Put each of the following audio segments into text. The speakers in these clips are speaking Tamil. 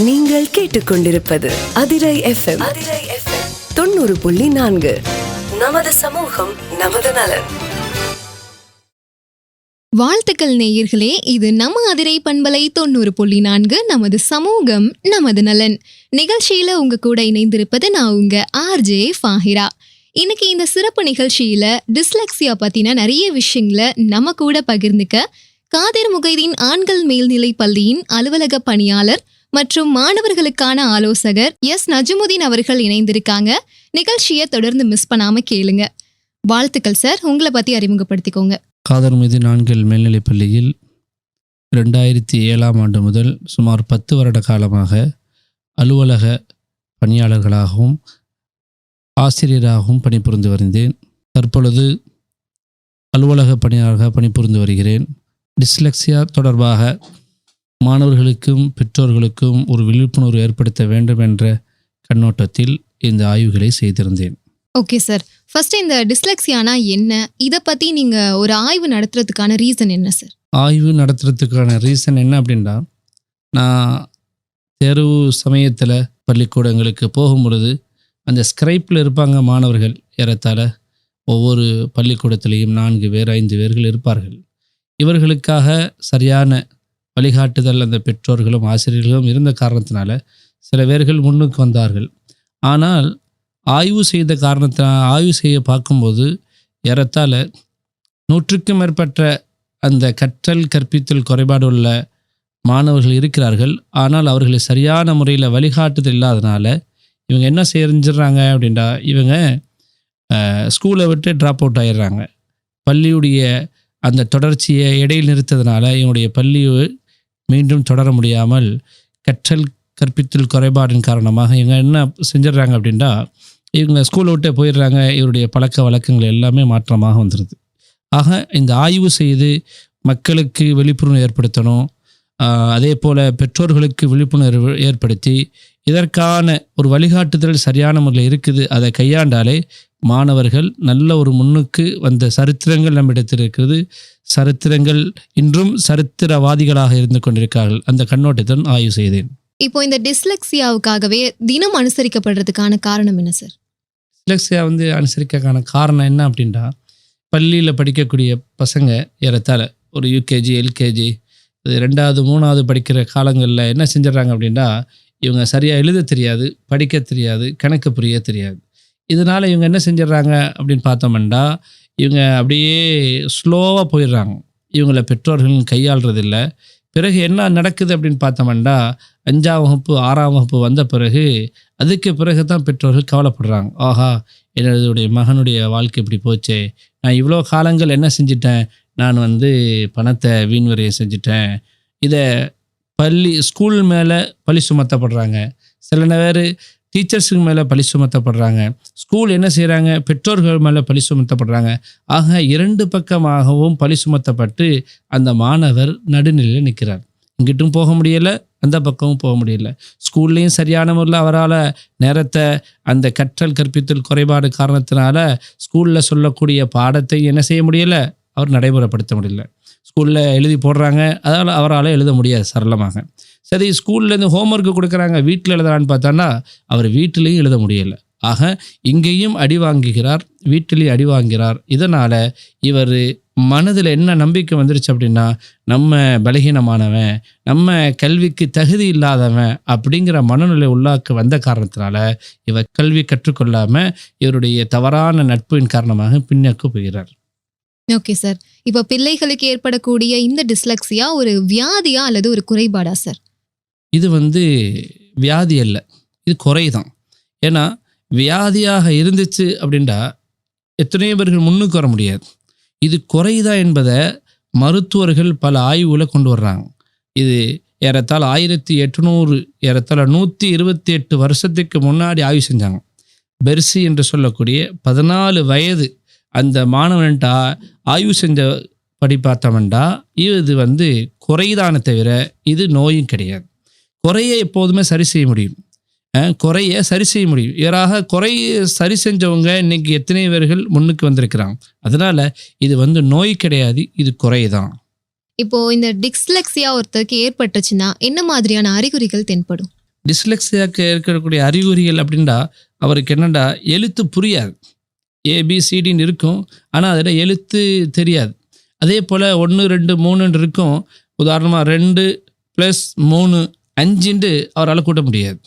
நீங்கள் கேட்டுக்கொண்டிருப்பது அதிரை எஃப்எம் அதிரை எஃப்எம் தொண்ணூறு புள்ளி நான்கு. நமது சமூகம் நமது நலன். வாழ்த்துக்கள் நேயர்களே இது நம்ம அதிரை பண்பலை தொண்ணூறு புள்ளி நான்கு நமது சமூகம் நமது நலன். நிகழ்ச்சியில உங்க கூட இணைந்திருப்பது நான் உங்க ஆர்ஜே ஃபாஹிரா. இன்னைக்கு இந்த சிறப்பு நிகழ்ச்சியில டிஸ்லெக்சியா பத்தின நிறைய விஷயங்களை நம்ம கூட பகிர்ந்துக்க காதிர் முகைதீன் ஆண்கள் மேல்நிலை பள்ளியின் அலுவலக பணியாளர் மற்றும் மாணவர்களுக்கான ஆலோசகர் எஸ். நஜமுதீன் அவர்கள் இணைந்திருக்காங்க. நிகழ்ச்சியை தொடர்ந்து மிஸ் பண்ணாம கேளுங்க. வாழ்த்துக்கள் சார் உங்களை பத்தி அறிமுகப்படுத்திக்கோங்க. காதர் மீது நான்கில் மேல்நிலைப் பள்ளியில் ரெண்டாயிரத்தி ஏழாம் ஆண்டு முதல் சுமார் பத்து வருட காலமாக அலுவலக பணியாளர்களாகவும் ஆசிரியராகவும் பணிபுரிந்து வருந்தேன். தற்பொழுது அலுவலக பணியாளராக பணிபுரிந்து வருகிறேன். டிஸ்லெக்சியா தொடர்பாக மாணவர்களுக்கும் பெற்றோர்களுக்கும் ஒரு விழிப்புணர்வு ஏற்படுத்த வேண்டும் என்ற கண்ணோட்டத்தில் இந்த ஆய்வுகளை செய்திருந்தேன். ஓகே சார் ஃபர்ஸ்ட் இந்த டிஸ்லெக்சியானா என்ன? இதை பத்தி நீங்க ஒரு ஆய்வு நடத்துறதுக்கான ரீசன் என்ன சார் ஆய்வு நடத்துறதுக்கான ரீசன் என்ன அப்படின்னா நான் தேர்வு சமயத்தில் பள்ளிக்கூடங்களுக்கு போகும்பொழுது அந்த ஸ்கிரைப்பில் இருப்பாங்க மாணவர்கள் ஏறத்தாழ ஒவ்வொரு பள்ளிக்கூடத்திலையும் நான்கு பேர் ஐந்து பேர்கள் இருப்பார்கள். இவர்களுக்காக சரியான வழிகாட்டுதல் அந்த பெற்றோர்களும் ஆசிரியர்களும் இருந்த காரணத்தினால சில பேர்கள் முன்னுக்கு வந்தார்கள். ஆனால் ஆய்வு செய்த காரணத்தினால் ஆய்வு செய்ய பார்க்கும்போது ஏறத்தாழ நூற்றுக்கும் மேற்பட்ட அந்த கற்றல் கற்பித்தல் குறைபாடு உள்ள மாணவர்கள் இருக்கிறார்கள். ஆனால் அவர்களை சரியான முறையில் வழிகாட்டுதல் இல்லாதனால இவங்க என்ன செஞ்சிடறாங்க அப்படின்னா இவங்க ஸ்கூலை விட்டு ட்ராப் அவுட் ஆகிடுறாங்க பள்ளியுடைய அந்த தொடர்ச்சியை இடையில் நிறுத்ததுனால இவனுடைய பள்ளி மீண்டும் தொடர முடியாமல் கற்றல் கற்பித்தல் குறைபாடின் காரணமாக இவங்க என்ன செஞ்சிடுறாங்க அப்படின்னா இவங்க ஸ்கூலை விட்டே போயிடுறாங்க. இவருடைய பழக்க வழக்கங்கள் எல்லாமே மாற்றமாக வந்துடுது ஆக இந்த ஆய்வு செய்து மக்களுக்கு விழிப்புணர்வு ஏற்படுத்தணும். அதே போல் பெற்றோர்களுக்கு விழிப்புணர்வு ஏற்படுத்தி இதற்கான ஒரு வழிகாட்டுதல் சரியான முறையில் இருக்குது. அதை கையாண்டாலே மாணவர்கள் நல்ல ஒரு முன்னுக்கு வந்த சரித்திரங்கள் நம்மிடத்தில் இருக்கிறது சரித்திரங்கள் இன்றும் சரித்திரவாதிகளாக இருந்து கொண்டிருக்கிறார்கள். அந்த கண்ணோட்டத்துடன் ஆய்வு செய்தேன். இப்போ இந்த டிஸ்லெக்சியாவுக்காகவே தினம் அனுசரிக்கப்படுறதுக்கான காரணம் என்ன சார்? டிஸ்லெக்ஸியா வந்து அனுசரிக்கிறதுக்கான காரணம் என்ன அப்படின்னா பள்ளியில் படிக்கக்கூடிய பசங்க ஏறத்தாழ ஒரு யூகேஜி எல்கேஜி இது ரெண்டாவது மூணாவது படிக்கிற காலங்களில் என்ன செஞ்சிடறாங்க அப்படின்னா இவங்க சரியாக எழுத தெரியாது படிக்க தெரியாது கணக்கு புரிய தெரியாது. இதனால் இவங்க என்ன செஞ்சிடறாங்க அப்படின்னு பார்த்தோம்னா இவங்க அப்படியே ஸ்லோவாக போயிடுறாங்க. இவங்கள பெற்றோர்கள் கையாளுறதில்ல. பிறகு என்ன நடக்குது அப்படின்னு பார்த்தோம்னா அஞ்சாம் வகுப்பு ஆறாம் வகுப்பு வந்த பிறகு அதுக்கு பிறகு தான் பெற்றோர்கள் கவலைப்படுறாங்க. ஆஹா என்னுடைய மகனுடைய வாழ்க்கை இப்படி போச்சே. நான் இவ்வளோ காலங்கள் என்ன செஞ்சிட்டேன்? நான் வந்து பணத்தை வீண்வரையை செஞ்சிட்டேன். இதை பள்ளி ஸ்கூல் மேலே பழி சுமத்தப்படுறாங்க. சில பேர் டீச்சர்ஸுக்கு மேலே பழி சுமத்தப்படுறாங்க. ஸ்கூல் என்ன செய்கிறாங்க பெற்றோர்கள் மேலே பழி சுமத்தப்படுறாங்க. ஆக இரண்டு பக்கமாகவும் பழி சுமத்தப்பட்டு அந்த மாணவர் நடுநிலையில் நிற்கிறார் இங்கிட்டும் போக முடியலை அந்த பக்கமும் போக முடியல. ஸ்கூல்லையும் சரியான முறையில் அவரால் நேரத்தை அந்த கற்றல் கற்பித்தல் குறைபாடு காரணத்தினால ஸ்கூலில் சொல்லக்கூடிய பாடத்தை என்ன செய்ய முடியல? அவர் நடைமுறைப்படுத்த முடியல. ஸ்கூலில் எழுதி போடுறாங்க. அதால் அவரால் எழுத முடியாது சரளமாக. சரி ஸ்கூல்லேருந்து ஹோம்ஒர்க்கு கொடுக்குறாங்க வீட்டில் எழுதுறான்னு பார்த்தான்னா அவர் வீட்டிலையும் எழுத முடியலை. ஆக இங்கேயும் அடி வாங்குகிறார் வீட்டிலையும் அடி வாங்குகிறார். இதனால் இவர் மனதில் என்ன நம்பிக்கை வந்துருச்சு அப்படின்னா நம்ம பலகீனமானவன் நம்ம கல்விக்கு தகுதி இல்லாதவன் அப்படிங்கிற மனநிலை உள்ளாக்கு வந்த காரணத்தினால இவர் கல்வி கற்றுக்கொள்ளாமல் இவருடைய தவறான நட்பின் காரணமாக பின்னோக்கு போகிறார். ஓகே சார் இப்போ பிள்ளைகளுக்கு ஏற்படக்கூடிய இந்த டிஸ்லெக்சியா ஒரு வியாதியா அல்லது ஒரு குறைபாடா சார் இது வந்து வியாதி அல்ல. இது குறைதான். ஏன்னா வியாதியாக இருந்துச்சு அப்படின்டா எத்தனையோ பேர்கள் முன்னுக்கு வர முடியாது. இது குறைதா என்பதை மருத்துவர்கள் பல ஆய்வுகளை கொண்டு வர்றாங்க. இது ஏறத்தால் ஆயிரத்தி எட்நூறு ஏறத்தால் நூற்றி இருபத்தி எட்டு வருஷத்துக்கு முன்னாடி ஆய்வு செஞ்சாங்க. பெர்சி என்று சொல்லக்கூடிய பதினாலு வயது அந்த மாணவன்ட்டா ஆய்வு செஞ்ச படி பார்த்தோம்னா இது வந்து குறைதானே தவிர இது நோயும் கிடையாது. குறைய எப்போதுமே சரி செய்ய முடியும். குறைய சரி செய்ய முடியும். இவராக குறைய சரி செஞ்சவங்க இன்னைக்கு எத்தனை பேர்கள் முன்னுக்கு வந்திருக்கிறாங்க. அதனால இது வந்து நோய் கிடையாது இது குறைதான். இப்போ இந்த டிஸ்லெக்சியா ஒருத்தருக்கு ஏற்பட்டுச்சுன்னா என்ன மாதிரியான அறிகுறிகள் தென்படும்? டிஸ்லெக்ஸியாக்கு இருக்கக்கூடிய அறிகுறிகள் அப்படின்னா அவருக்கு என்னடா எழுத்து புரியாது. ஏபிசிடின்னு இருக்கும். ஆனால் அதில் எழுத்து தெரியாது. அதே போல் ஒன்று ரெண்டு மூணுன்னு இருக்கும். உதாரணமாக ரெண்டு ப்ளஸ் மூணு அஞ்சுண்டு அவரால் கூட்ட முடியாது.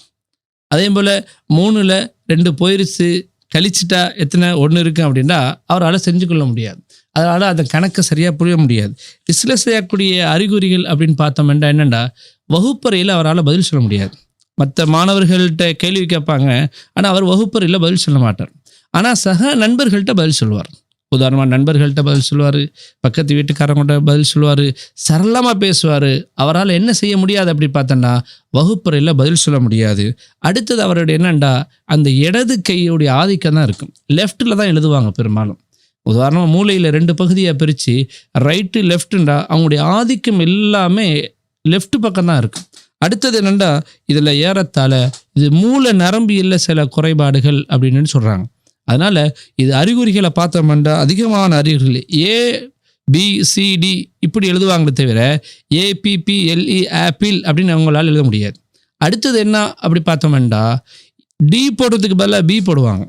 அதே போல் மூணில் ரெண்டு போயிருச்சு கழிச்சிட்டா எத்தனை ஒன்று இருக்கு அப்படின்னா அவரால் செஞ்சு கொள்ள முடியாது. அதனால் அந்த கணக்கை சரியாக புரிய முடியாது. டிஸ்லஸ் செய்யக்கூடிய அறிகுறிகள் அப்படின்னு பார்த்தோம்னா என்னென்னா வகுப்பறையில் அவரால் பதில் சொல்ல முடியாது. மற்ற மாணவர்கள்ட்ட கேள்வி கேட்பாங்க ஆனால் அவர் வகுப்பறையில் பதில் சொல்ல மாட்டார். ஆனால் சக நண்பர்கள்ட்ட பதில் சொல்லுவார் உதாரணமாக நண்பர்கள்ட்ட பதில் சொல்லுவார் பக்கத்து வீட்டுக்காரங்கள்ட்ட பதில் சொல்லுவார் சரளமாக பேசுவார். அவரால் என்ன செய்ய முடியாது அப்படி பார்த்தோன்னா வகுப்பறையில் பதில் சொல்ல முடியாது. அடுத்தது அவருடைய என்னண்டா அந்த இடது கையுடைய ஆதிக்கம் தான் இருக்கும். லெஃப்ட்டில் தான் எழுதுவாங்க பெரும்பாலும். உதாரணமாக மூளையில் ரெண்டு பகுதியை பிரித்து ரைட்டு லெஃப்ட்டுண்டா அவங்களுடைய ஆதிக்கம் எல்லாமே லெஃப்ட் பக்கம் தான் இருக்கும். அடுத்தது என்னண்டா இதில் ஏறத்தாழ இது மூளை நரம்பியல்ல சில குறைபாடுகள் அப்படின்னு சொல்கிறாங்க அதனால் இது அறிகுறிகளை பார்த்தோம்னா அதிகமான அறிகுறிகள் ஏ பி இப்படி எழுதுவாங்களே தவிர ஏபிபிஎல்இ ஆப்பிள் e, அப்படின்னு அவங்களால் எழுத முடியாது. அடுத்தது என்ன அப்படி பார்த்தோம்னா டி போடுறதுக்கு பதிலாக பி போடுவாங்க.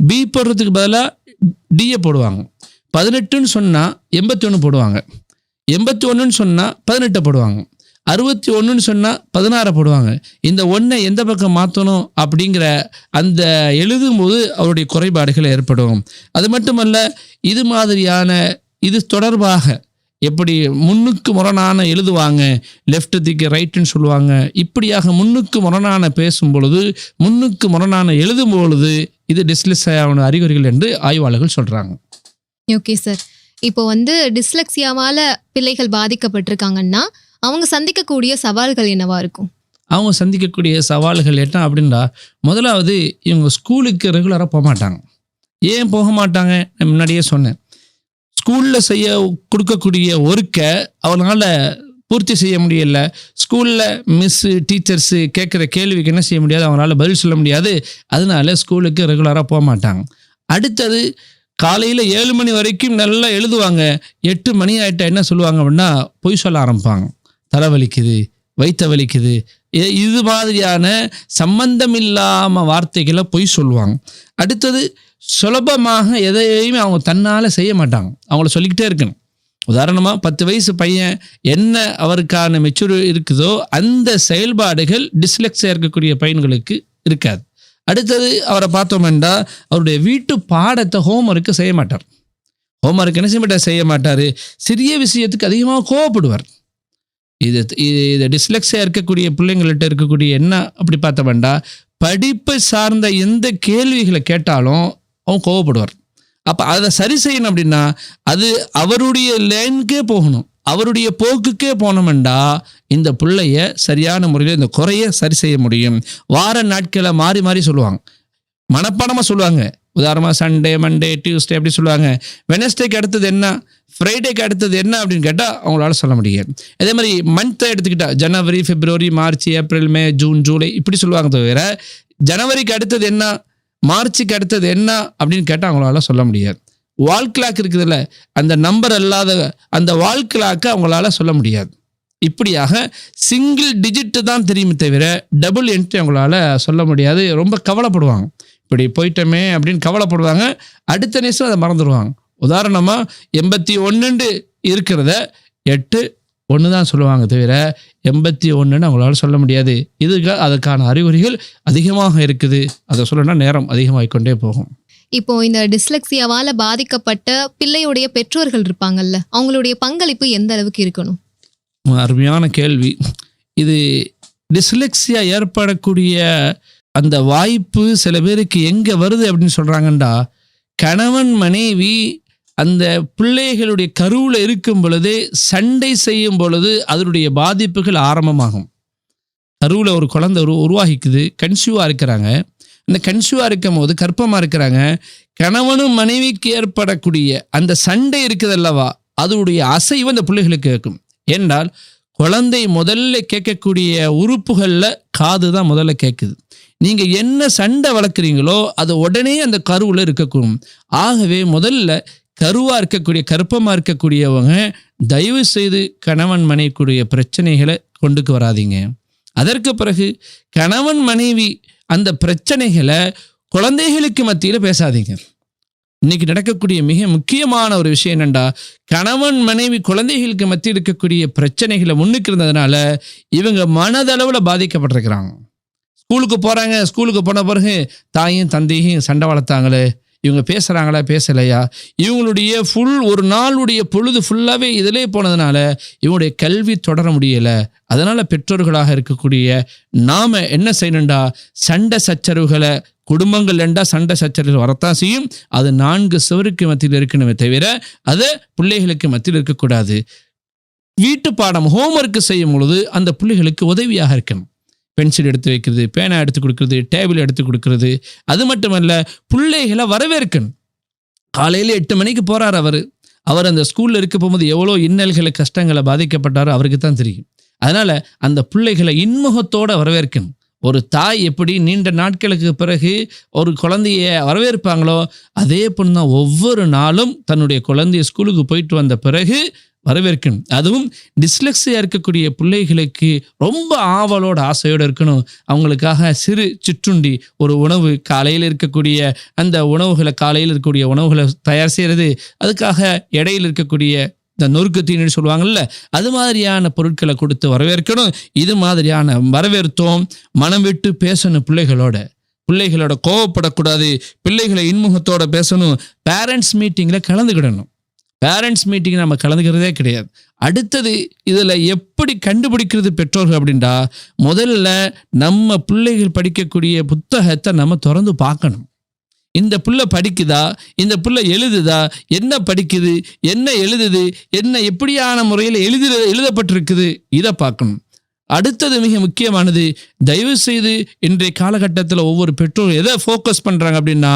பி போடுறதுக்கு பதிலாக டிஏ போடுவாங்க. பதினெட்டுன்னு சொன்னால் எண்பத்தி ஒன்று போடுவாங்க. எண்பத்தி ஒன்றுன்னு சொன்னால் பதினெட்டை போடுவாங்க. அறுபத்தி ஒன்றுன்னு சொன்னால் பதினாறை போடுவாங்க. இந்த ஒன்றை எந்த பக்கம் மாற்றணும் அப்படிங்கிற அந்த எழுதும்போது அவருடைய குறைபாடுகள் ஏற்படும். அது மட்டுமல்ல இது மாதிரியான இது தொடர்பாக எப்படி முன்னுக்கு முரணான எழுதுவாங்க லெஃப்ட் திக்கு ரைட்டுன்னு சொல்லுவாங்க இப்படியாக முன்னுக்கு முரணான பேசும் பொழுது முன்னுக்கு முரணான எழுதும் பொழுது இது டிஸ்லிஸான அறிகுறிகள் என்று ஆய்வாளர்கள் சொல்கிறாங்க ஓகே சார் இப்போ வந்து டிஸ்லெக்ஸியாவால் பிள்ளைகள் பாதிக்கப்பட்டிருக்காங்கன்னா அவங்க சந்திக்கக்கூடிய சவால்கள் என்னவா இருக்கும்? அவங்க சந்திக்கக்கூடிய சவால்கள் என்ன அப்படின்னா முதலாவது இவங்க ஸ்கூலுக்கு ரெகுலராக போக மாட்டாங்க. ஏன் போக மாட்டாங்க? நான் முன்னாடியே சொன்னேன். ஸ்கூலில் செய்ய கொடுக்கக்கூடிய ஒர்க்கை அவனால் பூர்த்தி செய்ய முடியல. ஸ்கூலில் மிஸ்ஸு டீச்சர்ஸு கேட்குற கேள்விக்கு என்ன செய்ய முடியாது? அவங்களால பதில் சொல்ல முடியாது. அதனால ஸ்கூலுக்கு ரெகுலராக போக மாட்டாங்க. அடுத்தது காலையில் ஏழு மணி வரைக்கும் நல்லா எழுதுவாங்க. எட்டு மணி ஆகிட்டா என்ன சொல்லுவாங்க அப்படின்னா பொய் சொல்ல ஆரம்பிப்பாங்க. தலை வலிக்குது வலிக்குது இது மாதிரியான சம்பந்தம் இல்லாமல் வார்த்தைகளை பொய் சொல்லுவாங்க. அடுத்தது சுலபமாக எதையுமே அவங்க தன்னால் செய்ய மாட்டாங்க. அவங்கள சொல்லிக்கிட்டே இருக்கணும். உதாரணமாக பத்து வயசு பையன் என்ன அவருக்கான மெச்சூர் இருக்குதோ அந்த செயல்பாடுகள் டிஸ்லெக்ஸாக இருக்கக்கூடிய பையன்களுக்கு இருக்காது. அடுத்தது அவரை பார்த்தோம்னா அவருடைய வீட்டு பாடத்தை ஹோம்ஒர்க்கு செய்ய மாட்டார். ஹோம்ஒர்க் என்ன செய்ய மாட்டார்? செய்ய மாட்டார் சிறிய விஷயத்துக்கு அதிகமாக கோவப்படுவார். இது இது இது இருக்கக்கூடிய பிள்ளைங்கள்ட்ட இருக்கக்கூடிய என்ன அப்படி பார்த்தோம்னா படிப்பை சார்ந்த எந்த கேள்விகளை கேட்டாலும் அவன் கோவப்படுவார் அப்போ அதை சரி செய்யணும் அப்படின்னா அது அவருடைய லைனுக்கே போகணும். அவருடைய போக்குக்கே போனோம்டா இந்த பிள்ளைய சரியான முறையில் இந்த குறைய சரி செய்ய முடியும். வார நாட்களை மாறி மாறி சொல்லுவாங்க. மனப்பாடமாக சொல்லுவாங்க. உதாரணமாக சண்டே மண்டே டியூஸ்டே அப்படி சொல்லுவாங்க. வெனஸ்டேக்கு அடுத்தது என்ன? ஃப்ரைடேக்கு அடுத்தது என்ன அப்படின்னு கேட்டால் அவங்களால சொல்ல முடியாது. அதே மாதிரி மந்த்தை எடுத்துக்கிட்டா ஜனவரி பிப்ரவரி மார்ச் ஏப்ரல் மே ஜூன் ஜூலை இப்படி சொல்லுவாங்க தவிர ஜனவரிக்கு அடுத்தது என்ன? மார்ச்சுக்கு அடுத்தது என்ன? அப்படின்னு கேட்டால் அவங்களால சொல்ல முடியாது. வால் கிளாக் இருக்குதுல்ல அந்த நம்பர் அல்லாத அந்த வால் கிளாக்கை அவங்களால சொல்ல முடியாது. இப்படியாக சிங்கிள் டிஜிட்டு தான் தெரியுமே தவிர டபுள் என்ட்ரி அவங்களால சொல்ல முடியாது. ரொம்ப கவலைப்படுவாங்க. இப்படி போயிட்டோமே அப்படின்னு கவலைப்படுவாங்க. அடுத்த நிமிஷம் அதை மறந்துடுவாங்க. உதாரணமாக எண்பத்தி ஒன்றுண்டு இருக்கிறத எட்டு ஒன்று தான் சொல்லுவாங்க தவிர எண்பத்தி ஒன்றுன்னு அவங்களால சொல்ல முடியாது. இதுக்கு அதுக்கான அறிகுறிகள் அதிகமாக இருக்குது. அதை சொல்லணும்னா நேரம் அதிகமாகிக் கொண்டே போகும். இப்போ இந்த டிஸ்லெக்சியாவால பாதிக்கப்பட்ட பிள்ளையுடைய பெற்றோர்கள் இருப்பாங்கல்ல அவங்களுடைய பங்களிப்பு எந்த அளவுக்கு இருக்கணும்? அருமையான கேள்வி. இது டிஸ்லெக்ஸியா ஏற்படக்கூடிய அந்த வாய்ப்பு சில பேருக்கு எங்கே வருது அப்படின்னு சொல்கிறாங்கண்டா கணவன் மனைவி அந்த பிள்ளைகளுடைய கருவில் இருக்கும் பொழுதே சண்டை செய்யும் பொழுது அதனுடைய பாதிப்புகள் ஆரம்பமாகும். கருவில் ஒரு குழந்தை உரு உருவாகிக்குது கன்சியூவாக இருக்கிறாங்க. அந்த கன்சியூவாக இருக்கும் போது கற்பமாக இருக்கிறாங்க. கணவனும் மனைவிக்கு ஏற்படக்கூடிய அந்த சண்டை இருக்குது அல்லவா அதனுடைய அசைவு அந்த பிள்ளைகளுக்கு கேட்கும். என்றால் குழந்தை முதல்ல கேட்கக்கூடிய உறுப்புகளில் காது தான் முதல்ல கேட்குது. நீங்கள் என்ன சண்டை வளர்க்குறீங்களோ அது உடனே அந்த கருவில் இருக்கக்கூடும். ஆகவே முதல்ல கருவாக இருக்கக்கூடிய கருப்பமாக இருக்கக்கூடியவங்க தயவு செய்து கணவன் மனைவிக்குரிய பிரச்சனைகளை கொண்டுக்கு வராதீங்க. அதற்கு பிறகு கணவன் மனைவி அந்த பிரச்சனைகளை குழந்தைகளுக்கு மத்தியில் பேசாதீங்க. இன்னைக்கு நடக்கக்கூடிய மிக முக்கியமான ஒரு விஷயம் என்னென்னா கணவன் மனைவி குழந்தைகளுக்கு மத்தியில் இருக்கக்கூடிய பிரச்சனைகளை முன்னுக்கு இருந்ததுனால இவங்க மனதளவில் பாதிக்கப்பட்டிருக்கிறாங்க. ஸ்கூலுக்கு போகிறாங்க ஸ்கூலுக்கு போன பிறகு தாயும் தந்தையும் சண்டை வளர்த்தாங்களே. இவங்க பேசுகிறாங்களா பேசலையா? இவங்களுடைய ஃபுல் ஒரு நாளுடைய பொழுது ஃபுல்லாகவே இதிலே போனதுனால இவங்களுடைய கல்வி தொடர முடியலை. அதனால் பெற்றோர்களாக இருக்கக்கூடிய நாம் என்ன செய்யணுண்டா சண்டை சச்சரவுகளை குடும்பங்கள் ரெண்டா சண்டை சச்சரவுகள் வரத்தான் செய்யும். அது நான்கு சுவருக்கு மத்தியில் இருக்கணுமே தவிர அது பிள்ளைகளுக்கு மத்தியில் இருக்கக்கூடாது. வீட்டு பாடம் ஹோம்ஒர்க் செய்யும் பொழுது அந்த பிள்ளைகளுக்கு உதவியாக இருக்கணும். பென்சில் எடுத்து வைக்கிறது பேனா எடுத்து கொடுக்கறது டேபிள் எடுத்து கொடுக்கறது. அது மட்டுமல்ல பிள்ளைகளை வரவேற்கணும். காலையில் எட்டு மணிக்கு போகிறார் அவர். அவர் அந்த ஸ்கூலில் இருக்க போகும்போது எவ்வளோ இன்னல்களை கஷ்டங்களை பாதிக்கப்பட்டாரோ அவருக்கு தான் தெரியும். அதனால் அந்த பிள்ளைகளை இன்முகத்தோடு வரவேற்கணும். ஒரு தாய் எப்படி நீண்ட நாட்களுக்கு பிறகு ஒரு குழந்தைய வரவேற்பாங்களோ அதே போல் தான் ஒவ்வொரு நாளும் தன்னுடைய குழந்தைய ஸ்கூலுக்கு போயிட்டு வந்த பிறகு வரவேற்கணும். அதுவும் டிஸ்லெக்ஸியாக இருக்கக்கூடிய பிள்ளைகளுக்கு ரொம்ப ஆவலோட ஆசையோடு இருக்கணும். அவங்களுக்காக சிறு சிற்றுண்டி ஒரு உணவு காலையில் இருக்கக்கூடிய அந்த உணவுகளை காலையில் இருக்கக்கூடிய உணவுகளை தயார் செய்கிறது அதுக்காக இடையில் இருக்கக்கூடிய இந்த நொறுக்கு தீனின்னு சொல்லுவாங்கல்ல அது மாதிரியான பொருட்களை கொடுத்து வரவேற்கணும். இது மாதிரியான வரவேற்போம் மனம் விட்டு பேசணும் பிள்ளைகளோட. பிள்ளைகளோட கோவப்படக்கூடாது. பிள்ளைகளை இன்முகத்தோட பேசணும். பேரண்ட்ஸ் மீட்டிங்கில் கலந்துக்கிடணும். பேரண்ட்ஸ் மீட்டிங் நம்ம கலந்துக்கிறதே கிடையாது. அடுத்தது இதில் எப்படி கண்டுபிடிக்கிறது பெற்றோர்கள் அப்படின்டா முதல்ல நம்ம பிள்ளைகள் படிக்கக்கூடிய புத்தகத்தை நம்ம திறந்து பார்க்கணும். இந்த புள்ள படிக்குதா? இந்த புள்ள எழுதுதா? என்ன படிக்குது? என்ன எழுதுது? என்ன எப்படியான முறையில் எழுதி எழுதப்பட்டிருக்குது? இதை பார்க்கணும். அடுத்தது மிக முக்கியமானது தயவு செய்து இன்றைய காலகட்டத்தில் ஒவ்வொரு பெற்றோர் எதை ஃபோக்கஸ் பண்ணுறாங்க அப்படின்னா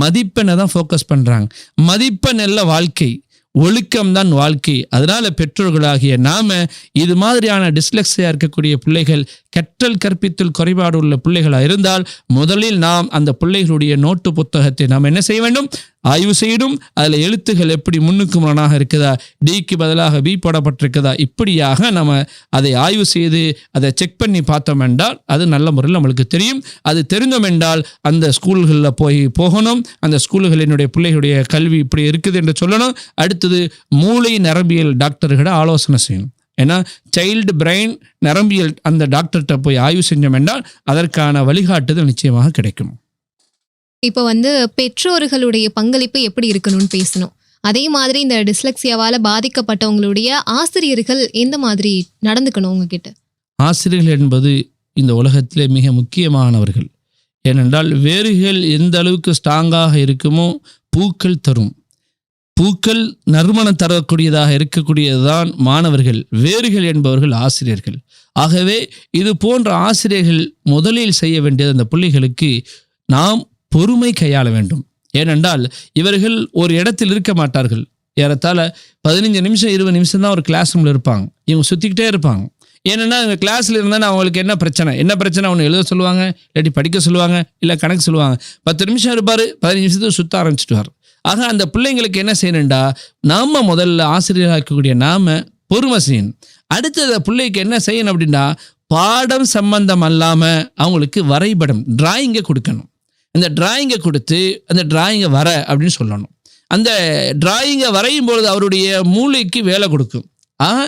மதிப்பெண்ணை தான் ஃபோக்கஸ் பண்ணுறாங்க மதிப்பெண் நல்ல வாழ்க்கை. ஒழுக்கம் தான் வாழ்க்கை. அதனால பெற்றோர்களாகிய நாம இது மாதிரியான டிஸ்லெக்ஸியா இருக்கக்கூடிய பிள்ளைகள் கற்றல் கற்பித்தல் குறைபாடு உள்ள பிள்ளைகளாக இருந்தால் முதலில் நாம் அந்த பிள்ளைகளுடைய நோட்டு புத்தகத்தை நாம் என்ன செய்ய வேண்டும்? ஆய்வு செய்யணும் அதில் எழுத்துகள் எப்படி முன்னுக்கு முரணாக இருக்குதா டிக்கு பதிலாக பி போடப்பட்டிருக்குதா இப்படியாக நம்ம அதை ஆய்வு செய்து அதை செக் பண்ணி பார்த்தோம் என்றால் அது நல்ல முறையில் நம்மளுக்கு தெரியும். அது தெரிந்தோம் என்றால் அந்த ஸ்கூல்களில் போய் போகணும். அந்த ஸ்கூல்களினுடைய பிள்ளைகளுடைய கல்வி இப்படி இருக்குது என்று சொல்லணும். அடுத்தது மூளை நரம்பியல் டாக்டர்கிட்ட ஆலோசனை செய்யணும். ஏன்னா சைல்டு பிரெயின் நரம்பியல் அந்த டாக்டர்கிட்ட போய் ஆய்வு செஞ்சோம் என்றால் அதற்கான வழிகாட்டுதல் நிச்சயமாக கிடைக்கும். இப்போ வந்து பெற்றோர்களுடைய பங்களிப்பு எப்படி இருக்கணும்னு பேசணும். அதே மாதிரி இந்த டிஸ்லெக்சியாவால் பாதிக்கப்பட்டவங்களுடைய ஆசிரியர்கள் எந்த மாதிரி நடந்துக்கணும் உங்ககிட்ட? ஆசிரியர்கள் என்பது இந்த உலகத்திலே மிக முக்கியமானவர்கள். ஏனென்றால் வேர்கள் எந்த அளவுக்கு ஸ்ட்ராங்காக இருக்குமோ பூக்கள் தரும். பூக்கள் நறுமணம் தரக்கூடியதாக இருக்கக்கூடியதுதான் மாணவர்கள். வேர்கள் என்பவர்கள் ஆசிரியர்கள். ஆகவே இது போன்ற ஆசிரியர்கள் முதலில் செய்ய வேண்டியது அந்த பிள்ளைகளுக்கு நாம் பொறுமை கையாள வேண்டும். ஏனென்றால் இவர்கள் ஒரு இடத்தில் இருக்க மாட்டார்கள். ஏறத்தாழ பதினஞ்சு நிமிஷம் இருபது நிமிஷம் தான் ஒரு கிளாஸ் ரூமில் இருப்பாங்க. இவங்க சுற்றிக்கிட்டே இருப்பாங்க. ஏன்னா இந்த கிளாஸில் இருந்தால் அவங்களுக்கு என்ன பிரச்சனை? என்ன பிரச்சனை? அவனு எழுத சொல்லுவாங்க இல்லாட்டி படிக்க சொல்லுவாங்க இல்லை கணக்கு சொல்லுவாங்க. பத்து நிமிஷம் இருப்பார் பதினஞ்சு நிமிஷத்துக்கு சுற்ற ஆரம்பிச்சிடுவார். ஆக அந்த பிள்ளைங்களுக்கு என்ன செய்யணுண்டா நாம முதல்ல ஆசிரியராக இருக்கக்கூடிய நாம பொறுமை செய்யணும். அடுத்தது பிள்ளைக்கு என்ன செய்யணும் அப்படின்னா பாடம் சம்பந்தம் அல்லாமல் அவங்களுக்கு வரைபடம் டிராயிங்கை கொடுக்கணும். இந்த டிராயிங்கை கொடுத்து அந்த டிராயிங்கை வர அப்படின்னு சொல்லணும். அந்த டிராயிங்கை வரையும் பொழுது அவருடைய மூளைக்கு வேலை கொடுக்கும். ஆக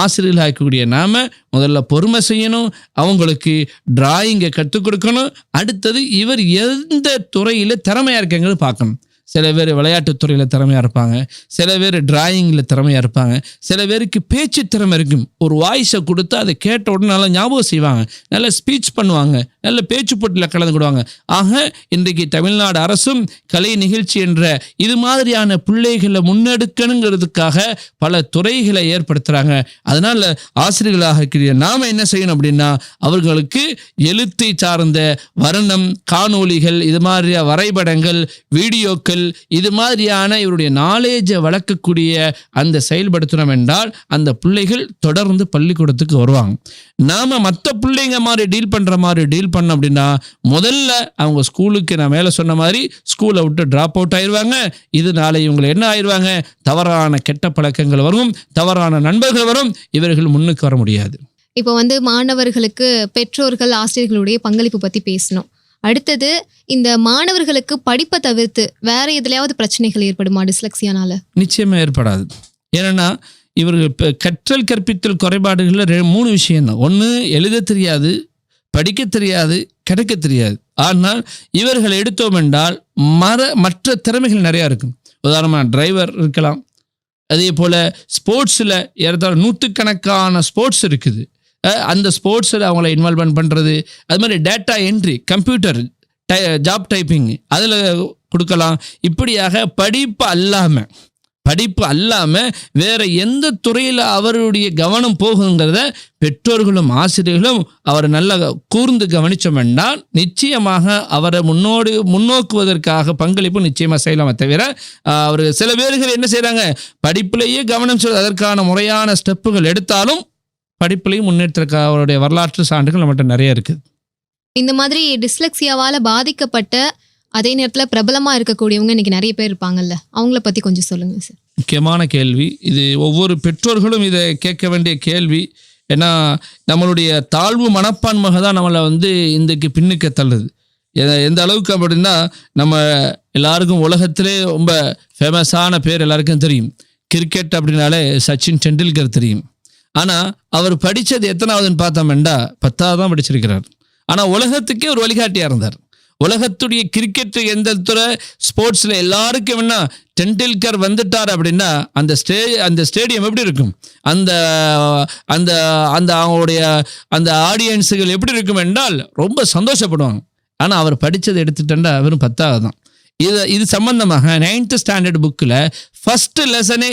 ஆசிரியர்களாக இருக்கக்கூடிய நாம் முதல்ல பொறுமை செய்யணும் அவங்களுக்கு டிராயிங்கை கற்றுக் கொடுக்கணும் அடுத்தது இவர் எந்த துறையில் திறமையாக இருக்கங்கிறது பார்க்கணும். சில பேர் விளையாட்டுத்துறையில் திறமையாக இருப்பாங்க. சில பேர் டிராயிங்கில் திறமையாக இருப்பாங்க. சில பேருக்கு பேச்சு திறமை இருக்கும். ஒரு வாய்ஸை கொடுத்து அதை கேட்ட உடனே நல்லா ஞாபகம் செய்வாங்க. நல்ல ஸ்பீச் பண்ணுவாங்க. நல்ல பேச்சு போட்டியில் கலந்துக்கிடுவாங்க ஆக இன்றைக்கு தமிழ்நாடு அரசும் கலை நிகழ்ச்சி என்ற இது மாதிரியான பிள்ளைகளை முன்னெடுக்கணுங்கிறதுக்காக பல துறைகளை ஏற்படுத்துகிறாங்க அதனால் ஆசிரியர்களாக இருக்கிற நாம் என்ன செய்யணும் அப்படின்னா அவர்களுக்கு எழுத்தை சார்ந்த வர்ணம் காணொளிகள் இது மாதிரியான வரைபடங்கள் வீடியோக்கள் இது மாதிரியான இவருடைய நாலேஜை வளர்க்கக்கூடிய அந்த செயல்படுத்தணும் என்றால் அந்த பிள்ளைகள் தொடர்ந்து பள்ளிக்கூடத்துக்கு வருவாங்க. நாம மற்ற பிள்ளைங்க மாதிரி டீல் பண்ற மாதிரி டீல் பண்ணோம் அப்படின்னா முதல்ல அவங்க ஸ்கூலுக்கு நான் மேலே சொன்ன மாதிரி ஸ்கூலை விட்டு ட்ராப் அவுட் ஆயிடுவாங்க இதனால இவங்களை என்ன ஆயிடுவாங்க தவறான கெட்ட பழக்கங்கள் வரும் தவறான நண்பர்கள் வரும் இவர்கள் முன்னுக்கு வர முடியாது. இப்போ வந்து மாணவர்களுக்கு பெற்றோர்கள் ஆசிரியர்களுடைய பங்களிப்பு பற்றி பேசணும். அடுத்தது இந்த மாணவர்களுக்கு படிப்பை தவிர்த்து வேற எதுலையாவது பிரச்சனைகள் ஏற்படுமா டிஸ்லெக்சியானால? நிச்சயமா ஏற்படாது. ஏன்னா இவர்கள் இப்போ கற்றல் கற்பித்தல் குறைபாடுகளில் ரெ மூணு விஷயந்தான் ஒன்று எழுத தெரியாது படிக்க தெரியாது கிடைக்க தெரியாது. ஆனால் இவர்கள் எடுத்தோம் என்றால் மர மற்ற திறமைகள் நிறையா இருக்கும். உதாரணமாக டிரைவர் இருக்கலாம். அதே போல் ஸ்போர்ட்ஸில் ஏறத்தாழ நூற்றுக்கணக்கான ஸ்போர்ட்ஸ் இருக்குது. அந்த ஸ்போர்ட்ஸில் அவங்கள இன்வால்வ்மெண்ட் பண்ணுறது அது மாதிரி டேட்டா என்ட்ரி கம்ப்யூட்டர் டை ஜாப் டைப்பிங் அதில் கொடுக்கலாம். இப்படியாக படிப்பு அல்லாமல் படிப்பு அல்லாமல் வேற எந்த துறையில் அவருடைய கவனம் போகுங்கிறத பெற்றோர்களும் ஆசிரியர்களும் அவரை நல்லா கூர்ந்து கவனிச்சோம்னா நிச்சயமாக அவரை முன்னோடு முன்னோக்குவதற்காக பங்களிப்பு நிச்சயமாக செய்யலாமே தவிர அவர் சில பேர்கள் என்ன செய்கிறாங்க படிப்பிலேயே கவனம் செய்வது அதற்கான முறையான ஸ்டெப்புகள் எடுத்தாலும் படிப்பிலையும் முன்னேற்றக்க அவருடைய வரலாற்று சான்றுகள் நம்மகிட்ட நிறைய இருக்குது இந்த மாதிரி டிஸ்லெக்சியாவால பாதிக்கப்பட்ட அதே நேரத்துல பிரபலமா இருக்கக்கூடியவங்க இன்னைக்கு நிறைய பேர் இருப்பாங்கல்ல அவங்கள பத்தி கொஞ்சம் சொல்லுங்க சார். முக்கியமான கேள்வி. இது ஒவ்வொரு பெற்றோர்களும் இதை கேட்க வேண்டிய கேள்வி. ஏன்னா நம்மளுடைய தாழ்வு மனப்பான்மை தான் நம்மளை வந்து இன்றைக்கு பின்னுக்கு தள்ளுது. எந்த அளவுக்கு அப்படின்னா நம்ம எல்லாருக்கும் உலகத்திலே ரொம்ப ஃபேமஸான பேர் எல்லாருக்கும் தெரியும். கிரிக்கெட் அப்படின்னாலே சச்சின் டெண்டுல்கர் தெரியும். ஆனால் அவர் படித்தது எத்தனாவதுன்னு பார்த்தோம்னா பத்தாவது தான் படிச்சிருக்கிறார். ஆனால் உலகத்துக்கே ஒரு வழிகாட்டியாக இருந்தார். உலகத்துடைய கிரிக்கெட் எந்த துறை ஸ்போர்ட்ஸில் எல்லாருக்கும் என்ன டெண்டுல்கர் வந்துட்டார் அப்படின்னா அந்த ஸ்டே அந்த ஸ்டேடியம் எப்படி இருக்கும்? அந்த அந்த அந்த அவங்களுடைய அந்த ஆடியன்ஸுகள் எப்படி இருக்கும் என்றால் ரொம்ப சந்தோஷப்படுவாங்க. ஆனால் அவர் படித்ததை எடுத்துட்டேன்டா வெறும் பத்தாவது தான் இது இது சம்பந்தமாக நைன்த்து ஸ்டாண்டர்ட் புக்கில் ஃபஸ்ட்டு லெசனே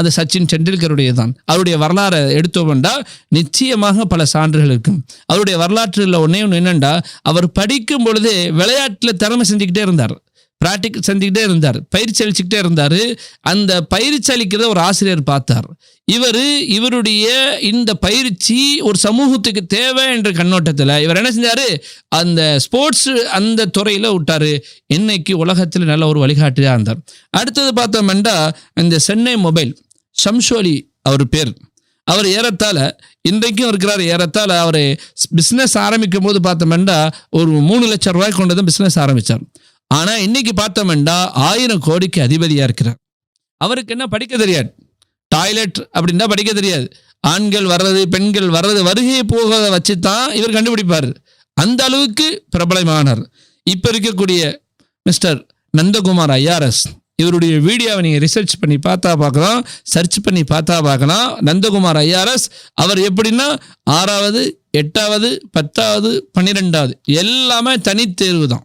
அது சச்சின் டெண்டுல்கருடைய தான் அவருடைய வரலாறை எடுத்தோம் என்றால் நிச்சயமாக பல சான்றுகள் இருக்கும். அவருடைய வரலாற்றில் ஒன்றே ஒன்று என்னென்னா அவர் படிக்கும் பொழுது விளையாட்டில் திறமை செஞ்சுக்கிட்டே இருந்தார். ப்ராக்டிக்கல் செஞ்சுக்கிட்டே இருந்தார். பயிற்சி அளிச்சுக்கிட்டே இருந்தார். அந்த பயிற்சி அளிக்கிறத ஒரு ஆசிரியர் பார்த்தார். இவர் இவருடைய இந்த பயிற்சி ஒரு சமூகத்துக்கு தேவை என்ற கண்ணோட்டத்தில் இவர் என்ன செஞ்சார்? அந்த ஸ்போர்ட்ஸ் அந்த துறையில் விட்டார். இன்னைக்கு உலகத்தில் நல்ல ஒரு வழிகாட்டியாக இருந்தார். அடுத்தது பார்த்தோம்னா இந்த சென்னை மொபைல் ஷம்ஷோலி அவர் பேர். அவர் ஏறத்தாழ இன்றைக்கும் இருக்கிறார் ஏறத்தாழ அவர் பிஸ்னஸ் ஆரம்பிக்கும் போது பார்த்தோம்னா ஒரு மூணு லட்சம் ரூபாய் கொண்டு தான் பிஸ்னஸ் ஆரம்பித்தார் ஆனால் இன்னைக்கு பார்த்தோம்னா ஆயிரம் கோடிக்கு அதிபதியாக இருக்கிறார். அவருக்கு என்ன படிக்க தெரியாது. டாய்லெட் அப்படின்னா படிக்க தெரியாது. ஆண்கள் வர்றது பெண்கள் வர்றது வருகை போகிறத வச்சு தான் இவர் கண்டுபிடிப்பார். அந்த அளவுக்கு பிரபலமானார். இப்போ இருக்கக்கூடிய மிஸ்டர் நந்தகுமார் ஐஆர்எஸ் இவருடைய வீடியோவை நீங்கள் ரிசர்ச் பண்ணி பார்த்தா பார்க்கலாம் சர்ச் பண்ணி பார்த்தா பார்க்கலாம். நந்தகுமார் ஐஆர்எஸ் அவர் எப்படின்னா ஆறாவது எட்டாவது பத்தாவது பன்னிரெண்டாவது எல்லாமே தனித்தேர்வு தான்.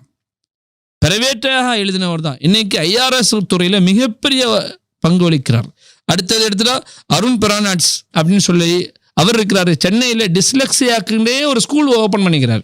பிரைவேட்டாக எழுதினவர் தான். இன்னைக்கு ஐஆர்எஸ் துறையில் மிகப்பெரிய பங்கு வகிக்கிறார். அடுத்தது எடுத்துட்டா அருண் பிரானாட்ஸ் அப்படின்னு சொல்லி அவர் இருக்கிறாரு. சென்னையில் டிஸ்லெக்ஸியாக்குன்னே ஒரு ஸ்கூல் ஓப்பன் பண்ணிக்கிறார்.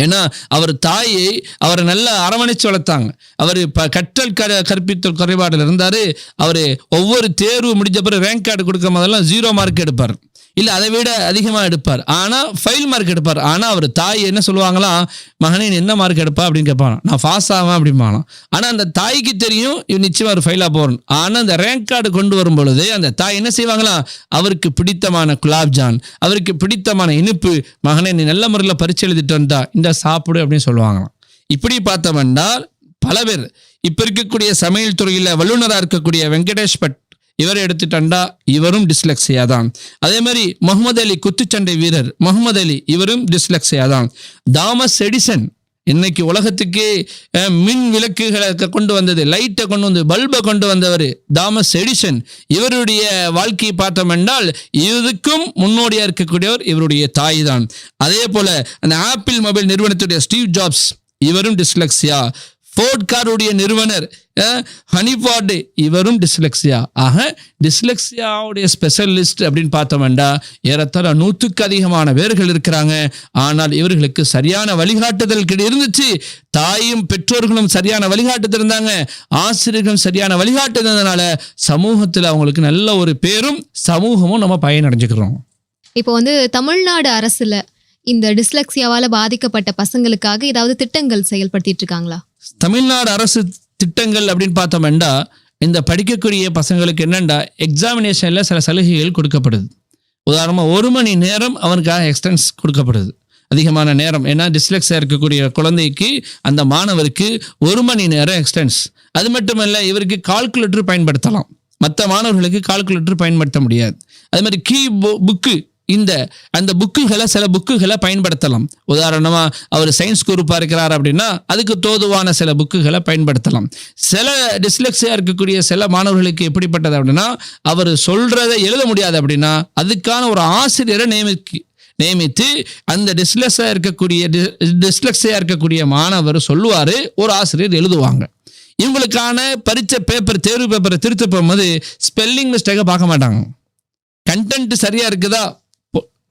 ஏன்னா அவர் தாயை அவரை நல்லா அரவணைச்சு வளர்த்தாங்க. அவர் இப்போ கற்றல் க கற்பித்தல் குறைபாடில் இருந்தார். அவர் ஒவ்வொரு தேர்வு முடிஞ்ச பிறகு ரேங்க் கார்டு கொடுக்கும் போதெல்லாம் ஜீரோ மார்க் எடுப்பார். இல்லை அதை விட அதிகமாக எடுப்பார். ஆனால் ஃபைல் மார்க் எடுப்பார். ஆனால் அவர் தாய் என்ன சொல்லுவாங்களாம் மகனே என்ன மார்க் எடுப்பா? அப்படின்னு கேட்பானா. நான் பாஸ் ஆவேன் அப்படிம்பாங்களாம் ஆனால் அந்த தாய்க்கு தெரியும் இவன் நிச்சயமாக ஒரு ஃபைலாக போகணும் ஆனால் அந்த ரேங்க் கார்டு கொண்டு வரும் பொழுது அந்த தாய் என்ன செய்வாங்களா? அவருக்கு பிடித்தமான குலாப்ஜான் அவருக்கு பிடித்தமான இனிப்பு மகனே நீ நல்ல முறையில் பரிச்சு எழுதிட்டு வந்தா இந்த சாப்பிடு அப்படின்னு சொல்லுவாங்களாம். இப்படி பார்த்தோம்னா பல பேர். இப்போ இருக்கக்கூடிய சமையல் துறையில் வல்லுநராக இருக்கக்கூடிய வெங்கடேஷ் பட் இவரை எடுத்துட்டண்டா இவரும் டிஸ்லெக்ஸியா தான். அதே மாதிரி முகமது அலி குத்துச்சண்டை வீரர் முகமது அலி இவரும் டிஸ்லெக்ஸியா தான். தாமஸ் எடிசன் இன்னைக்கு உலகத்துக்கு மின் விளக்குகளை கொண்டு வந்தது லைட்டை கொண்டு வந்து பல்பை கொண்டு வந்தவர் தாமஸ் எடிசன். இவருடைய வாழ்க்கையை பார்த்தோம் என்றால் இதுக்கும் முன்னோடியாக இருக்கக்கூடியவர் இவருடைய தாய் தான். அதே போல அந்த ஆப்பிள் மொபைல் நிறுவனத்துடைய ஸ்டீவ் ஜாப்ஸ் இவரும் டிஸ்லெக்ஸியா ஃபோர்ட்காருடைய நிறுவனர் ஹனிபாட் இவரும் டிஸ்லெக்ஸியா ஆக டிஸ்லெக்ஸியாவுடைய ஸ்பெஷலிஸ்ட் அப்படின்னு பார்த்தோம்னா ஏறத்தாழ நூற்றுக்கு அதிகமான பேர்கள் இருக்கிறாங்க. ஆனால் இவர்களுக்கு சரியான வழிகாட்டுதல் கிடை- இருந்துச்சு. தாயும் பெற்றோர்களும் சரியான வழிகாட்டுதல் இருந்தாங்க. ஆசிரியர்களும் சரியான வழிகாட்டுதல்னால சமூகத்தில் அவங்களுக்கு நல்ல ஒரு பேரும் சமூகமும் நம்ம பயனடைஞ்சுக்கிறோம். இப்போ வந்து தமிழ்நாடு அரசுல இந்த டிஸ்லெக்சியாவால பாதிக்கப்பட்ட பசங்களுக்காக ஏதாவது திட்டங்கள் செயல்படுத்திட்டு இருக்காங்களா? தமிழ்நாடு அரசு திட்டங்கள் அப்படின்னு பார்த்தோம்னா இந்த படிக்கக்கூடிய பசங்களுக்கு என்னென்னா எக்ஸாமினேஷனில் சில சலுகைகள் கொடுக்கப்படுது. உதாரணமாக ஒரு மணி நேரம் அவனுக்காக எக்ஸ்டென்ஸ் கொடுக்கப்படுது. அதிகமான நேரம். ஏன்னா டிஸ்லெக்ஸாக இருக்கக்கூடிய குழந்தைக்கு அந்த மாணவருக்கு ஒரு மணி நேரம் எக்ஸ்டென்ஸ் அது மட்டுமல்ல இவருக்கு கால்குலேட்டர் பயன்படுத்தலாம். மற்ற மாணவர்களுக்கு கால்குலேட்டர் பயன்படுத்த முடியாது. அது மாதிரி கீ புக்கு இந்த அந்த புக்குகளை சில புக்குகளை பயன்படுத்தலாம். உதாரணமாக அவர் சயின்ஸ் குரூப்பாக இருக்கிறார் அப்படின்னா அதுக்கு தோதுவான சில புக்குகளை பயன்படுத்தலாம். சில டிஸ்லெக்ஸியாக இருக்கக்கூடிய சில மாணவர்களுக்கு எப்படிப்பட்டது அப்படின்னா அவர் சொல்கிறத எழுத முடியாது அப்படின்னா அதுக்கான ஒரு ஆசிரியரை நியமிக்கு நியமித்து அந்த டிஸ்லெக்ஸாக இருக்கக்கூடிய டிஸ்லெக்ஸியாக இருக்கக்கூடிய மாணவர் சொல்லுவார் ஒரு ஆசிரியர் எழுதுவாங்க. இவங்களுக்கான பரீட்சை பேப்பர் தேர்வு பேப்பரை திருத்த போகும்போது ஸ்பெல்லிங் மிஸ்டேக்கை பார்க்க மாட்டாங்க. கண்டென்ட் சரியாக இருக்குதா?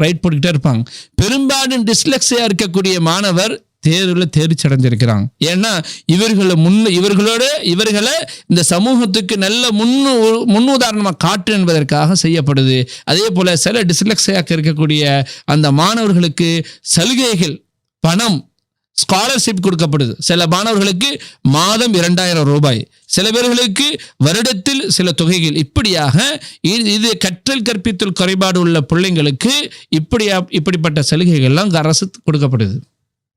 ரைட் போட்டுக்கிட்டே இருப்பாங்க. பெரும்பாலும் டிஸ்லெக்ஸியா இருக்கக்கூடிய மாணவர் தேர்வில் தேர்ச்சி அடைஞ்சிருக்கிறாங்க ஏன்னா இவர்களை முன் இவர்களோட இவர்களை இந்த சமூகத்துக்கு நல்ல முன்னு முன்னுதாரணமாக காட்டு என்பதற்காக செய்யப்படுது. அதே போல் சில டிஸ்லெக்ஸியாக இருக்கக்கூடிய அந்த மாணவர்களுக்கு சலுகைகள் பணம் ஸ்காலர்ஷிப் கொடுக்கப்படுது. சில மாணவர்களுக்கு மாதம் இரண்டாயிரம் ரூபாய். சில பேர்களுக்கு வருடத்தில் சில தொகைகள். இப்படியாக இது கற்றல் கற்பித்தல் குறைபாடு உள்ள பிள்ளைங்களுக்கு இப்படியா இப்படிப்பட்ட சலுகைகள்லாம் அரசு கொடுக்கப்படுது.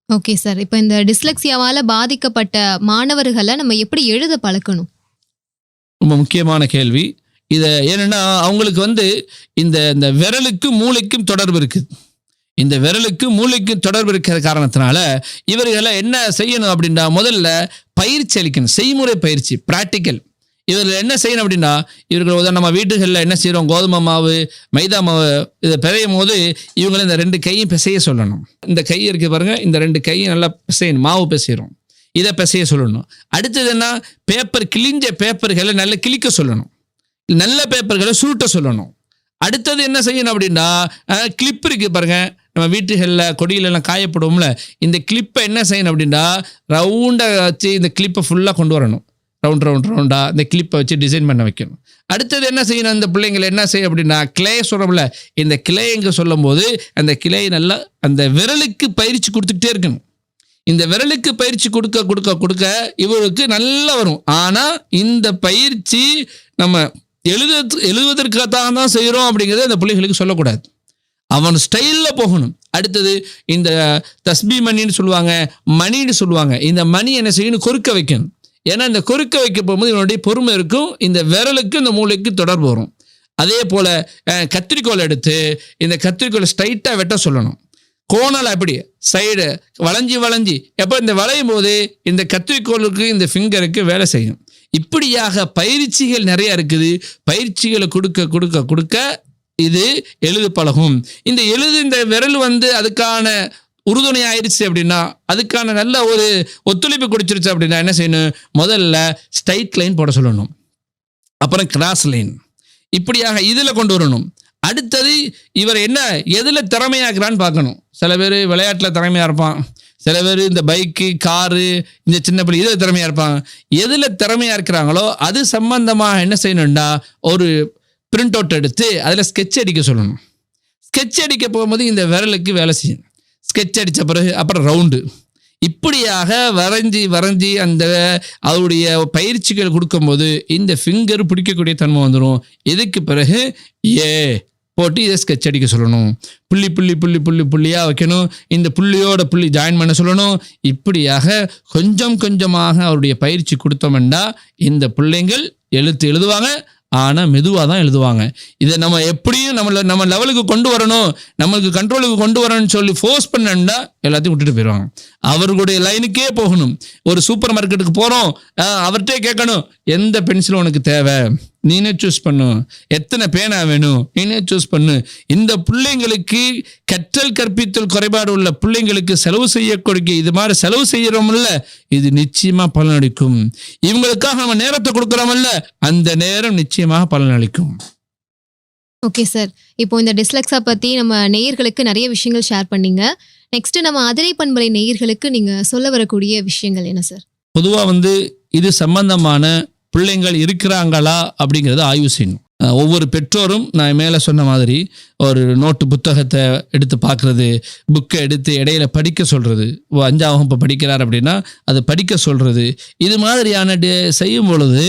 ஓகே சார் இப்போ இந்த டிஸ்லெக்சியாவால பாதிக்கப்பட்ட மாணவர்களை நம்ம எப்படி எழுத பழக்கணும்? ரொம்ப முக்கியமான கேள்வி. இதை ஏன்னா அவங்களுக்கு வந்து இந்த இந்த விரலுக்கு மூளைக்கும் தொடர்பு இருக்குது. இந்த விரலுக்கு மூளைக்கு தொடர்பு இருக்கிற காரணத்தினால இவர்களை என்ன செய்யணும் அப்படின்னா முதல்ல பயிற்சி அளிக்கணும். செய்முறை பயிற்சி ப்ராக்டிக்கல் இவர்கள் என்ன செய்யணும் அப்படின்னா இவர்கள் உதா- நம்ம வீட்டுகளில் என்ன செய்கிறோம் கோதுமை மாவு மைதா மாவு இதை பிசையும் போது இவங்களை இந்த ரெண்டு கையும் பிசைய சொல்லணும். இந்த கை இருக்கு பாருங்க இந்த ரெண்டு கையும் நல்லா பிசையணும். மாவு பிசைகிறோம் இதை பிசைய சொல்லணும். அடுத்தது என்ன? பேப்பர் கிழிஞ்ச பேப்பர்களை நல்லா கிழிக்க சொல்லணும். நல்ல பேப்பர்களை சுருட்ட சொல்லணும். அடுத்தது என்ன செய்யணும் அப்படின்னா கிளிப் இருக்கு பாருங்க. நம்ம வீட்டுகளில் கொடியிலெல்லாம் காயப்படுவோம்ல இந்த கிளிப்பை என்ன செய்யணும் அப்படின்னா ரவுண்டாக வச்சு இந்த கிளிப்பை ஃபுல்லாக கொண்டு வரணும். ரவுண்ட் ரவுண்ட் ரவுண்டாக இந்த கிளிப்பை வச்சு டிசைன் பண்ண வைக்கணும். அடுத்தது என்ன செய்யணும்? அந்த பிள்ளைங்களை என்ன செய்யும் அப்படின்னா கிளே சொல்கிறோம்ல இந்த கிளை எங்கே சொல்லும்போது அந்த கிளையை நல்லா அந்த விரலுக்கு பயிற்சி கொடுத்துக்கிட்டே இருக்கணும். இந்த விரலுக்கு பயிற்சி கொடுக்க கொடுக்க கொடுக்க இவருக்கு நல்லா வரும். ஆனால் இந்த பயிற்சி நம்ம எழுத எழுதுவதற்காக தான் செய்கிறோம் அப்படிங்கிறத அந்த பிள்ளைகளுக்கு சொல்லக்கூடாது. அவன் ஸ்டைலில் போகணும். அடுத்தது இந்த தஸ்பி மணின்னு சொல்லுவாங்க மணின்னு சொல்லுவாங்க. இந்த மணி என்ன செய்யணும்? கொறுக்க வைக்கணும். ஏன்னா இந்த கொறுக்க வைக்க போகும்போது இவனுடைய பொறுமை இருக்கும் இந்த விரலுக்கு இந்த மூளைக்கு தொடர்பு வரும். அதே போல் கத்திரிக்கோல் எடுத்து இந்த கத்திரிக்கோலை ஸ்ட்ரைட்டாக வெட்ட சொல்லணும். கோணல் அப்படி சைடு வளைஞ்சி வளைஞ்சி. எப்போ இந்த வளையும் போது இந்த கத்திரிக்கோலுக்கு இந்த ஃபிங்கருக்கு வேலை செய்யும். இப்படியாக பயிற்சிகள் நிறையா இருக்குது. பயிற்சிகளை கொடுக்க கொடுக்க கொடுக்க இது எழுது பழகும். இந்த எழுது இந்த விரல் வந்து அதுக்கான உறுதுணை ஆயிடுச்சு அப்படின்னா அதுக்கான நல்ல ஒரு ஒத்துழைப்பு கொடுத்துருச்சு அப்படின்னா என்ன செய்யணும்? முதல்ல ஸ்ட்ரைட் லைன் போட சொல்லணும். அப்புறம் கிராஸ் லைன் இப்படியாக இதில் கொண்டு வரணும். அடுத்தது இவர் என்ன எதில் திறமையாக்குறான்னு பார்க்கணும். சில பேர் விளையாட்டில் திறமையாக இருப்பான். சில பேர் இந்த பைக்கு காரு இந்த சின்ன பிள்ளை இதில் திறமையாக இருப்பாங்க எதில் திறமையாக இருக்கிறாங்களோ அது சம்பந்தமாக என்ன செய்யணும்னா ஒரு பிரிண்ட் அவுட் எடுத்து அதில் ஸ்கெட்ச் அடிக்க சொல்லணும். ஸ்கெட்ச் அடிக்க போகும்போது இந்த விரலுக்கு வேலை செய்யும். ஸ்கெட்ச் அடித்த பிறகு அப்புறம் ரவுண்டு இப்படியாக வரைஞ்சி வரைஞ்சி அந்த அவருடைய பயிற்சிகள் கொடுக்கும்போது இந்த ஃபிங்கர் பிடிக்கக்கூடிய தன்மை வந்துடும் இதுக்கு பிறகு ஏ போட்டு இதை ஸ்கெட்ச் அடிக்க சொல்லணும். புள்ளி புள்ளி புள்ளி புள்ளி புள்ளியாக வைக்கணும். இந்த புள்ளியோட புள்ளி ஜாயின் பண்ண சொல்லணும். இப்படியாக கொஞ்சம் கொஞ்சமாக அவருடைய பயிற்சி கொடுத்தோம்னா இந்த பிள்ளைங்கள் எழுத்து எழுதுவாங்க. ஆனால் மெதுவாக தான் எழுதுவாங்க. இதை நம்ம எப்படியும் நம்மளை நம்ம லெவலுக்கு கொண்டு வரணும் நம்மளுக்கு கண்ட்ரோலுக்கு கொண்டு வரணும்னு சொல்லி ஃபோர்ஸ் பண்ணண்டா எல்லாத்தையும் விட்டுட்டு போயிடுவாங்க அவர்களுடைய லைனுக்கே போகணும். ஒரு சூப்பர் மார்க்கெட்டுக்கு போகிறோம் அவர்கிட்டே கேட்கணும். எந்த பென்சிலும் உனக்கு தேவை? நீனே சூஸ் பண்ணு. எத்தனை பேனா வேணும்? நீனே சூஸ் பண்ணு. இந்த பிள்ளைங்களுக்கு கற்றல் கற்பித்தல் குறைபாடு உள்ள பிள்ளைங்களுக்கு செலவு செய்யக்கூடிய இது மாதிரி செலவு செய்யறோம்ல இது நிச்சயமா பலனளிக்கும். இவங்களுக்காக நம்ம நேரத்தை கொடுக்குறோம்ல அந்த நேரம் நிச்சயமாக பலனளிக்கும். ஓகே சார் இப்போ இந்த டிஸ்லெக்ஸா பத்தி நம்ம நேயர்களுக்கு நிறைய விஷயங்கள் ஷேர் பண்ணீங்க. நெக்ஸ்ட் நம்ம அதிரை பண்பலை நேயர்களுக்கு நீங்க சொல்ல வரக்கூடிய விஷயங்கள் என்ன சார் பொதுவாக வந்து இது சம்பந்தமான பிள்ளைங்கள் இருக்கிறாங்களா அப்படிங்கிறத ஆய்வு செய்யணும். ஒவ்வொரு பெற்றோரும் நான் மேலே சொன்ன மாதிரி ஒரு நோட்டு புத்தகத்தை எடுத்து பார்க்குறது புக்கை எடுத்து இடையில படிக்க சொல்கிறது அஞ்சாம் வகுப்பு படிக்கிறார் அப்படின்னா அதை படிக்க சொல்கிறது இது மாதிரியான டே- செய்யும் பொழுது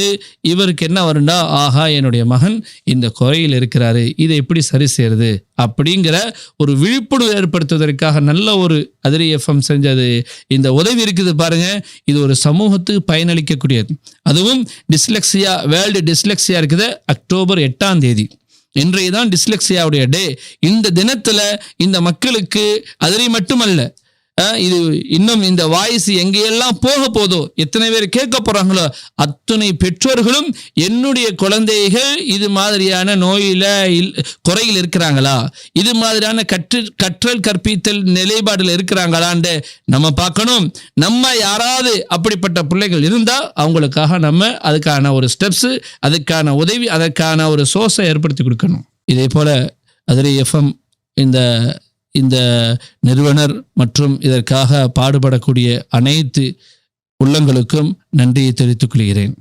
இவருக்கு என்ன வருண்டா ஆஹா என்னுடைய மகன் இந்த குறையில் இருக்கிறாரு இதை எப்படி சரி செய்யறது? அப்படிங்கிற ஒரு விழிப்புணர்வு ஏற்படுத்துவதற்காக நல்ல ஒரு அதிரி எஃப்எம் செஞ்சது. இந்த உதவி இருக்குது பாருங்க. இது ஒரு சமூகத்துக்கு பயனளிக்கக்கூடியது. அதுவும் டிஸ்லெக்சியா வேர்ல்டு டிஸ்லெக்சியா இருக்குது. அக்டோபர் எட்டாம் தேதி. இன்றைய தான் டிஸ்லெக்சியாவுடைய டே இந்த தினத்தில் இந்த மக்களுக்கு அதிரி மட்டுமல்ல இது இன்னும் இந்த வாய்ஸ் எங்கேயெல்லாம் போக போதோ எத்தனை பேர் கேட்க போறாங்களோ அத்தனை பெற்றோர்களும் என்னுடைய குழந்தைகள் இது மாதிரியான நோயில இல்- குறையில் இருக்கிறாங்களா? இது மாதிரியான கற்று கற்றல் கற்பித்தல் நிலைப்பாடுல இருக்கிறாங்களான்னு நம்ம பார்க்கணும். நம்ம யாராவது அப்படிப்பட்ட பிள்ளைகள் இருந்தா அவங்களுக்காக நம்ம அதுக்கான ஒரு ஸ்டெப்ஸ் அதுக்கான உதவி அதற்கான ஒரு சோர்ஸை ஏற்படுத்தி கொடுக்கணும். இதே போல அதிரி எஃப்எம் இந்த இந்த நிறுவனர் மற்றும் இதற்காக பாடுபடக்கூடிய அனைத்து உள்ளங்களுக்கும் நன்றியை தெரிவித்துக் கொள்கிறேன்.